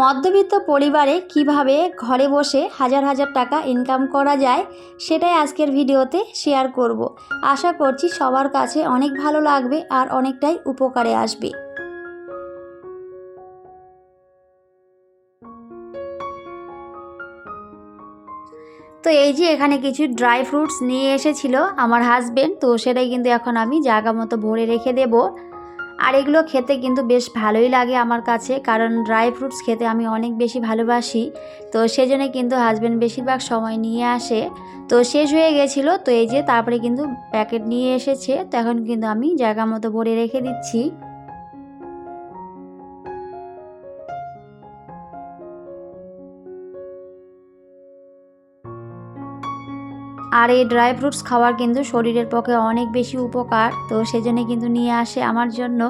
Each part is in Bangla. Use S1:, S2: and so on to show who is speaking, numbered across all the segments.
S1: মধ্যবিত্ত পরিবারে কীভাবে ঘরে বসে হাজার হাজার টাকা ইনকাম করা যায়, সেটাই আজকের ভিডিওতে শেয়ার করব। আশা করছি সবার কাছে অনেক ভালো লাগবে আর অনেকটাই উপকারে আসবে। তো এই যে এখানে কিছু ড্রাই ফ্রুটস নিয়ে এসেছিল আমার হাজবেন্ড তো সেটাই কিন্তু এখন আমি জায়গা মতো ভরে রেখে দেব। আর এগুলো খেতে কিন্তু বেশ ভালোই লাগে আমার কাছে, কারণ ড্রাই ফ্রুটস খেতে আমি অনেক বেশি ভালোবাসি। তো সেজন্য কিন্তু হাজব্যান্ড বেশিরভাগ সময় নিয়ে আসে। তো শেষ হয়ে গেছিল, তো এই যে তারপরে কিন্তু প্যাকেট নিয়ে এসেছে, তো এখন কিন্তু আমি জায়গা মতো ভরে রেখে দিচ্ছি। আর এই ড্রাই ফ্রুটস খাওয়ার কিন্তু শরীরের পক্ষে অনেক বেশি উপকার, তো সেজন্য কিন্তু নিয়ে আসে আমার জন্য।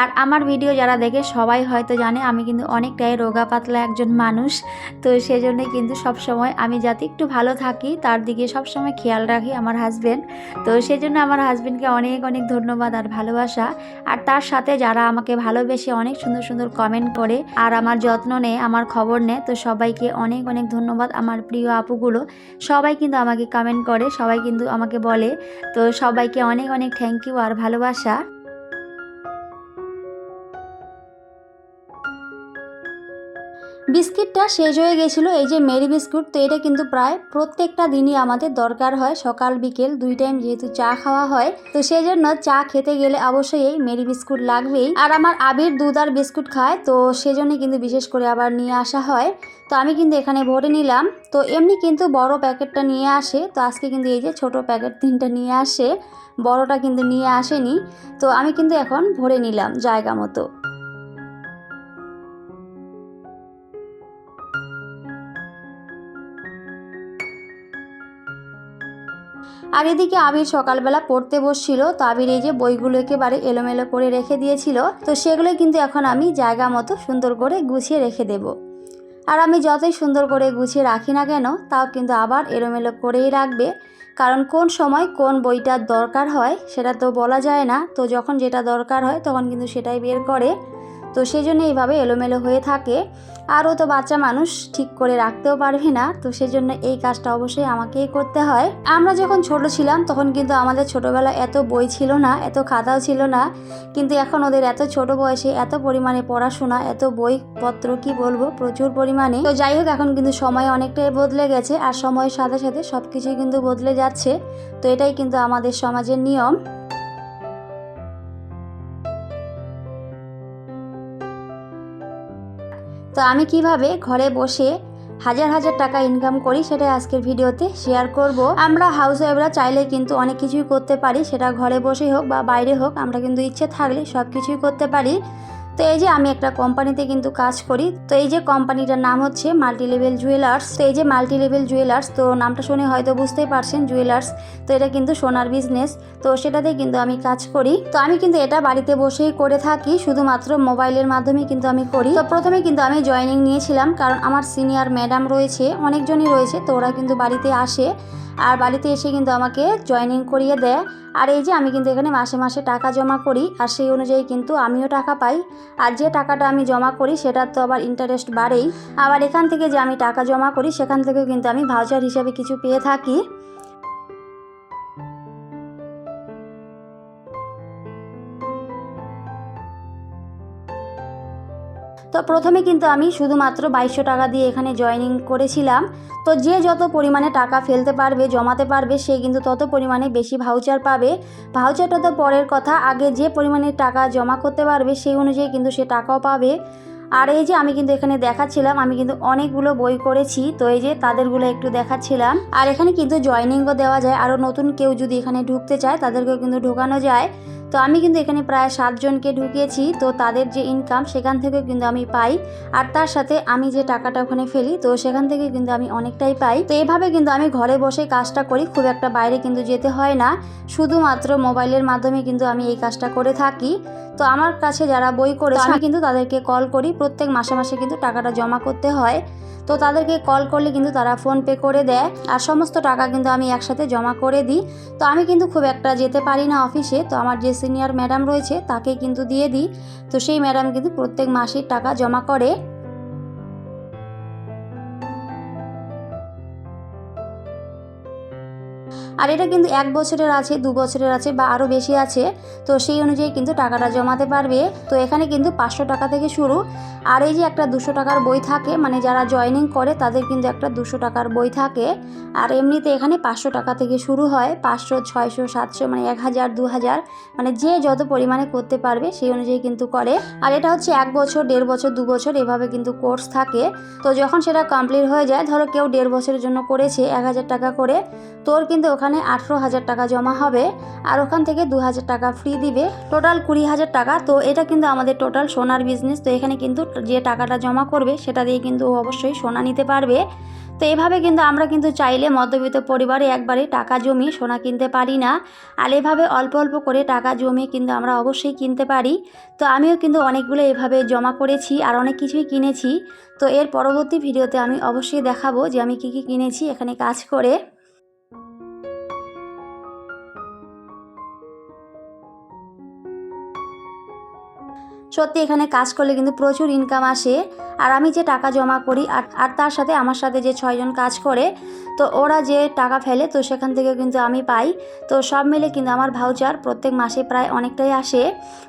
S1: আর আমার ভিডিও যারা দেখে সবাই হয়তো জানে আমি কিন্তু অনেকটাই রোগা পাতলা একজন মানুষ, তো সেজন্য কিন্তু সব সময় আমি যাতে একটু ভালো থাকি, তার দিকে সব সময় খেয়াল রাখি আমার হাজব্যান্ড তো সেজন্য আমার হাজব্যান্ডকে অনেক অনেক ধন্যবাদ আর ভালোবাসা। আর তার সাথে যারা আমাকে ভালোবেসে অনেক সুন্দর সুন্দর কমেন্ট করে আর আমার যত্ন নেয়, আমার খবর নেয়, তো সবাইকে অনেক অনেক ধন্যবাদ আমার প্রিয় আপুগুলো। সবাই কিন্তু আমাকে কমেন্ট করে সবাই কিন্তু আমাকে বলে। তো সবাইকে অনেক অনেক থ্যাংক ইউ আর ভালোবাসা। বিস্কিটটা শেষ হয়ে গেছিল, এই যে মেরি বিস্কুট, তো এটা কিন্তু প্রায় প্রত্যেকটা দিনই আমাদের দরকার হয়। সকাল, বিকেল, দুই টাইম যেহেতু চা খাওয়া হয়, তো সেই জন্য চা খেতে গেলে অবশ্যই এই মেরি বিস্কুট লাগবেই। আর আমার আবির দুধ আর বিস্কুট খায়, তো সেজন্য কিন্তু বিশেষ করে আবার নিয়ে আসা হয়। তো আমি কিন্তু এখানে ভরে নিলাম। তো এমনি কিন্তু বড় প্যাকেটটা নিয়ে আসে, তো আজকে কিন্তু এই যে ছোট প্যাকেট তিনটা নিয়ে আসে, বড়টা কিন্তু নিয়ে আসেনি। তো আমি কিন্তু এখন ভরে নিলাম জায়গা মতো। আর এদিকে আবির সকালবেলা পড়তে বসছিল, তো আবির এই যে বইগুলো একেবারে এলোমেলো করে রেখে দিয়েছিল, তো সেগুলো কিন্তু এখন আমি জায়গা মতো সুন্দর করে গুছিয়ে রেখে দেব। আর আমি যতই সুন্দর করে গুছিয়ে রাখি না কেন, তাও কিন্তু আবার এলোমেলো করেই রাখবে। কারণ কোন সময় কোন বইটার দরকার হয়, সেটা তো বলা যায় না, তো যখন যেটা দরকার হয়, তখন কিন্তু সেটাই বের করে। তো সেই জন্য এইভাবে এলোমেলো হয়ে থাকে। আরও তো বাচ্চা মানুষ ঠিক করে রাখতেও পারবে না, তো সেজন্য এই কাজটা অবশ্যই আমাকেই করতে হয়। আমরা যখন ছোট ছিলাম তখন কিন্তু আমাদের ছোটোবেলায় এত বই ছিল না, এত খাতাও ছিল না। কিন্তু এখন ওদের এত ছোট বয়সে এত পরিমাণে পড়াশোনা, এত বইপত্র কি বলব, প্রচুর পরিমাণে। তো যাই হোক, এখন কিন্তু সময় অনেকটাই বদলে গেছে আর সময়ের সাথে সাথে সব কিছুই কিন্তু বদলে যাচ্ছে। তো এটাই কিন্তু আমাদের সমাজের নিয়ম। তো আমি কীভাবে ঘরে বসে হাজার হাজার টাকা ইনকাম করি সেটা আজকের ভিডিওতে শেয়ার করব। আমরা হাউস ওয়াইফরা চাইলে কিন্তু অনেক কিছুই করতে পারি, সেটা ঘরে বসেই হোক বা বাইরে হোক, আমরা কিন্তু ইচ্ছে থাকলে সব কিছুই করতে পারি। তো এই যে আমি একটা কোম্পানিতে কিন্তু কাজ করি। তো এই যে কোম্পানিটার নাম হচ্ছে মাল্টি লেভেল জুয়েলার্স। তো এই যে মাল্টি লেভেল জুয়েলার্স, তো নামটা শুনে হয়তো বুঝতেই পারছেন জুয়েলার্স। তো এটা কিন্তু সোনার বিজনেস তো সেটাতে কিন্তু আমি কাজ করি। তো আমি কিন্তু এটা বাড়িতে বসেই করে থাকি, শুধুমাত্র মোবাইলের মাধ্যমে কিন্তু আমি করি। তো প্রথমে কিন্তু আমি জয়েনিং নিয়েছিলাম, কারণ আমার সিনিয়র ম্যাডাম রয়েছে, অনেকজনই রয়েছে, তো ওরা কিন্তু বাড়িতে আসে। আর বাড়িতে এসে কিন্তু আমাকে জয়েনিং করিয়ে দেয়। আর এই যে আমি কিন্তু এখানে মাসে মাসে টাকা জমা করি, আর সেই অনুযায়ী কিন্তু আমিও টাকা পাই। আর যে টাকাটা আমি জমা করি সেটার তো আবার ইন্টারেস্ট বাড়েই। আবার এখান থেকে যে আমি টাকা জমা করি, সেখান থেকেও কিন্তু আমি ভাউচার হিসাবে কিছু পেয়ে থাকি। তো প্রথমে কিন্তু আমি শুধুমাত্র বাইশশো টাকা দিয়ে এখানে জয়েনিং করেছিলাম। তো যে যত পরিমাণে টাকা ফেলতে পারবে, জমাতে পারবে, সে কিন্তু তত পরিমাণে বেশি ভাউচার পাবে। ভাউচারটা তো পরের কথা, আগে যে পরিমাণে টাকা জমা করতে পারবে, সেই অনুযায়ী কিন্তু সে টাকাও পাবে। আর এই যে আমি কিন্তু এখানে দেখাচ্ছিলাম, আমি কিন্তু অনেকগুলো বই করেছি, তো এই যে তাদেরগুলো একটু দেখাচ্ছিলাম। আর এখানে কিন্তু জয়েনিংও দেওয়া যায়, আরও নতুন কেউ যদি এখানে ঢুকতে চায়, তাদেরকেও কিন্তু ঢোকানো যায়। তো আমি কিন্তু এখানে প্রায় সাতজনকে ঢুকিয়েছি, তো তাদের যে ইনকাম সেখান থেকেও কিন্তু আমি পাই। আর তার সাথে আমি যে টাকাটা ওখানে ফেলি, তো সেখান থেকে কিন্তু আমি অনেকটাই পাই। তো এভাবে কিন্তু আমি ঘরে বসে কাজটা করি, খুব একটা বাইরে কিন্তু যেতে হয় না। শুধুমাত্র মোবাইলের মাধ্যমে কিন্তু আমি এই কাজটা করে থাকি। তো আমার কাছে যারা বই করে আমি কিন্তু তাদেরকে কল করি। প্রত্যেক মাসে মাসে কিন্তু টাকাটা জমা করতে হয়। তো তাদেরকে কল করলে কিন্তু তারা ফোন পে করে দেয়। আর সমস্ত টাকা কিন্তু আমি একসাথে জমা করে দিই। তো আমি কিন্তু খুব একটা যেতে পারি না অফিসে তো আমার যে সিনিয়র ম্যাডাম রয়েছে, তাকে কিন্তু দিয়ে দিই। তো সেই ম্যাডাম কিন্তু প্রত্যেক মাসের টাকা জমা করে। আর এটা কিন্তু এক বছরের আছে, দু বছরের আছে বা আরও বেশি আছে, তো সেই অনুযায়ী কিন্তু টাকাটা জমাতে পারবে। তো এখানে কিন্তু পাঁচশো টাকা থেকে শুরু। আর এই যে একটা দুশো টাকার বই থাকে মানে যারা জয়েনিং করে তাদের কিন্তু একটা দুশো টাকার বই থাকে। আর এমনিতে এখানে পাঁচশো টাকা থেকে শুরু হয়, পাঁচশো, ছয়শো, সাতশো মানে এক হাজার, দু হাজার মানে যে যত পরিমাণে করতে পারবে সেই অনুযায়ী কিন্তু করে। আর এটা হচ্ছে এক বছর, দেড় বছর, দু বছর এভাবে কিন্তু কোর্স থাকে। তো যখন সেটা কমপ্লিট হয়ে যায়, ধরো কেউ দেড় বছরের জন্য করেছে, এক হাজার টাকা করে, তোর কিন্তু ওখানে আঠেরো হাজার টাকা জমা হবে আর ওখান থেকে দু হাজার টাকা ফ্রি দিবে। টোটাল কুড়ি হাজার টাকা। তো এটা কিন্তু আমাদের টোটাল সোনার বিজনেস তো এখানে কিন্তু যে টাকাটা জমা করবে সেটা দিয়ে কিন্তু অবশ্যই সোনা নিতে পারবে। তো এভাবে কিন্তু আমরা কিন্তু চাইলে মধ্যবিত্ত পরিবারে একবারে টাকা জমিয়ে সোনা কিনতে পারি না। আর এভাবে অল্প অল্প করে টাকা জমিয়ে কিন্তু আমরা অবশ্যই কিনতে পারি। তো আমিও কিন্তু অনেকগুলো এভাবে জমা করেছি আর অনেক কিছুই কিনেছি। তো এর পরবর্তী ভিডিওতে আমি অবশ্যই দেখাবো যে আমি কী কী কিনেছি, এখানে কাজ করে। সত্যি এখানে কাজ করলে কিন্তু প্রচুর ইনকাম আসে। আর আমি যে টাকা জমা করি আর তার সাথে আমার সাথে যে ছয়জন কাজ করে তো ওরা যে টাকা ফেলে, তো সেখান থেকে কিন্তু আমি পাই। তো সব মিলে কিন্তু আমার ভাউচার প্রত্যেক মাসে প্রায় অনেকটাই আসে।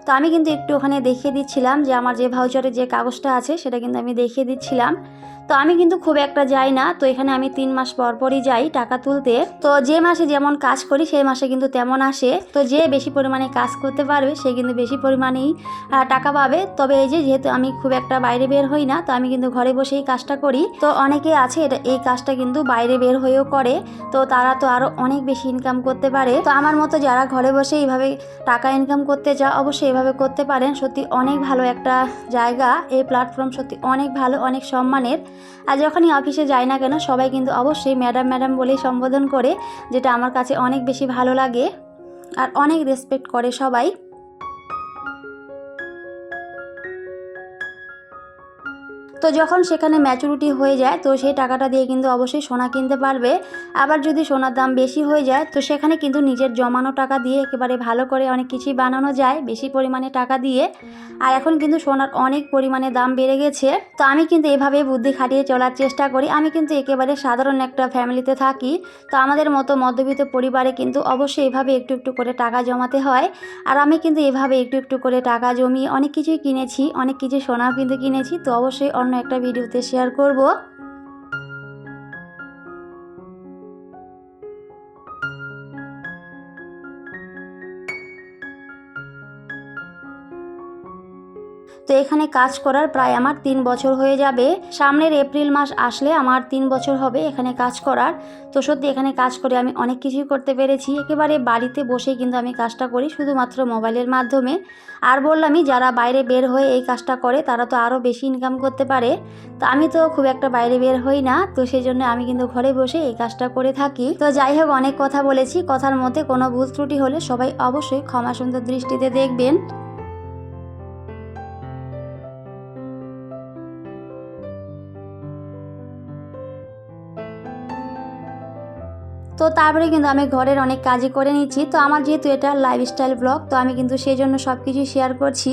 S1: তো আমি কিন্তু একটু ওখানে দেখিয়ে দিচ্ছিলাম যে আমার যে ভাউচারের যে কাগজটা আছে, সেটা কিন্তু আমি দেখিয়ে দিচ্ছিলাম। তো আমি কিন্তু খুব একটা যাই না, তো এখানে আমি তিন মাস পর পরই যাই টাকা তুলতে। তো যে মাসে যেমন কাজ করি, সেই মাসে কিন্তু তেমন আসে। তো যে বেশি পরিমাণে কাজ করতে পারবে, সে কিন্তু বেশি পরিমাণেই টাকা পাবে। তবে এই যে যেহেতু আমি খুব একটা বাইরে বের হই না, তো আমি কিন্তু ঘরে বসেই কাজটা করি। তো অনেকে আছে, এটা, এই কাজটা কিন্তু বাইরে বের হয়েও করে, তো তারা তো আরও অনেক বেশি ইনকাম করতে পারে। তো আমার মতো যারা ঘরে বসে এইভাবে টাকা ইনকাম করতে চাও অবশ্যই এভাবে করতে পারেন। সত্যি অনেক ভালো একটা জায়গা। এই প্ল্যাটফর্ম সত্যি অনেক ভালো, অনেক সম্মানের। আর যখনই অফিসে যাই না কেন, সবাই কিন্তু অবশ্যই ম্যাডাম ম্যাডাম বলেই সম্বোধন করে, যেটা আমার কাছে অনেক বেশি ভালো লাগে। আর অনেক রেসপেক্ট করে সবাই। তো যখন সেখানে ম্যাচুরিটি হয়ে যায়, তো সেই টাকাটা দিয়ে কিন্তু অবশ্যই সোনা কিনতে পারবে। আবার যদি সোনার দাম বেশি হয়ে যায়, তো সেখানে কিন্তু নিজের জমানো টাকা দিয়ে একেবারে ভালো করে অনেক কিছুই বানানো যায়, বেশি পরিমাণে টাকা দিয়ে। আর এখন কিন্তু সোনার অনেক পরিমাণে দাম বেড়ে গেছে। তো আমি কিন্তু এভাবে বুদ্ধি খাটিয়ে চলার চেষ্টা করি। আমি কিন্তু একেবারে সাধারণ একটা ফ্যামিলিতে থাকি। তো আমাদের মতো মধ্যবিত্ত পরিবারে কিন্তু অবশ্যই এভাবে একটু একটু করে টাকা জমাতে হয়। আর আমি কিন্তু এভাবে একটু একটু করে টাকা জমিয়ে অনেক কিছুই কিনেছি, অনেক কিছু সোনাও কিন্তু কিনেছি। তো অবশ্যই অন্য একটা ভিডিওতে শেয়ার করব। তো এখানে কাজ করার প্রায় আমার তিন বছর হয়ে যাবে। সামনের এপ্রিল মাস আসলে আমার তিন বছর হবে এখানে কাজ করার। তো সত্যি এখানে কাজ করে আমি অনেক কিছুই করতে পেরেছি। একেবারে বাড়িতে বসেই কিন্তু আমি কাজটা করি শুধুমাত্র মোবাইলের মাধ্যমে। আর বললামই, যারা বাইরে বের হয়ে এই কাজটা করে, তারা তো আরও বেশি ইনকাম করতে পারে। তো আমি তো খুব একটা বাইরে বের হই না, তো সেই জন্য আমি কিন্তু ঘরে বসে এই কাজটা করে থাকি। তো যাই হোক, অনেক কথা বলেছি। কথার মধ্যে কোনো ভুল ত্রুটি হলে সবাই অবশ্যই ক্ষমা সুন্দর দৃষ্টিতে দেখবেন। তো তারপরে কিন্তু আমি ঘরের অনেক কাজই করে নিচ্ছি। তো আমার যেহেতু এটা লাইফস্টাইল ব্লগ তো আমি কিন্তু সেই জন্য সব কিছুই শেয়ার করছি।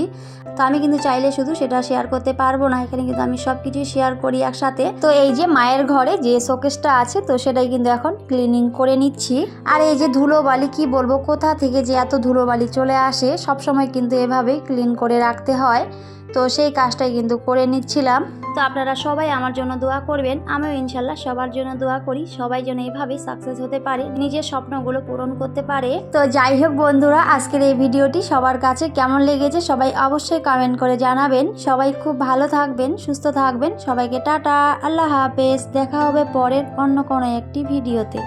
S1: তো আমি কিন্তু চাইলে শুধু সেটা শেয়ার করতে পারব না, এখানে কিন্তু আমি সব কিছুই শেয়ার করি একসাথে। তো এই যে মায়ের ঘরে যে শোকেসটা আছে, তো সেটাই কিন্তু এখন ক্লিনিং করে নিচ্ছি। আর এই যে ধুলোবালি, কি বলব, কোথা থেকে যে এত ধুলোবালি চলে আসে সব সময় কিন্তু এভাবেই ক্লিন করে রাখতে হয়। তো সেই কাজটাই কিন্তু করে নিচ্ছিলাম। তো আপনারা সবাই আমার জন্য দোয়া করবেন। আমিও ইনশাল্লাহ সবার জন্য দোয়া করি। সবাই যেন এইভাবেই সাকসেস হতে পারে, নিজের স্বপ্নগুলো পূরণ করতে পারে। তো যাই হোক বন্ধুরা, আজকের এই ভিডিওটি সবার কাছে কেমন লেগেছে সবাই অবশ্যই কমেন্ট করে জানাবেন। সবাই খুব ভালো থাকবেন, সুস্থ থাকবেন। সবাইকে টাটা, আল্লাহ হাফেজ। দেখা হবে পরের অন্য কোনো একটি ভিডিওতে।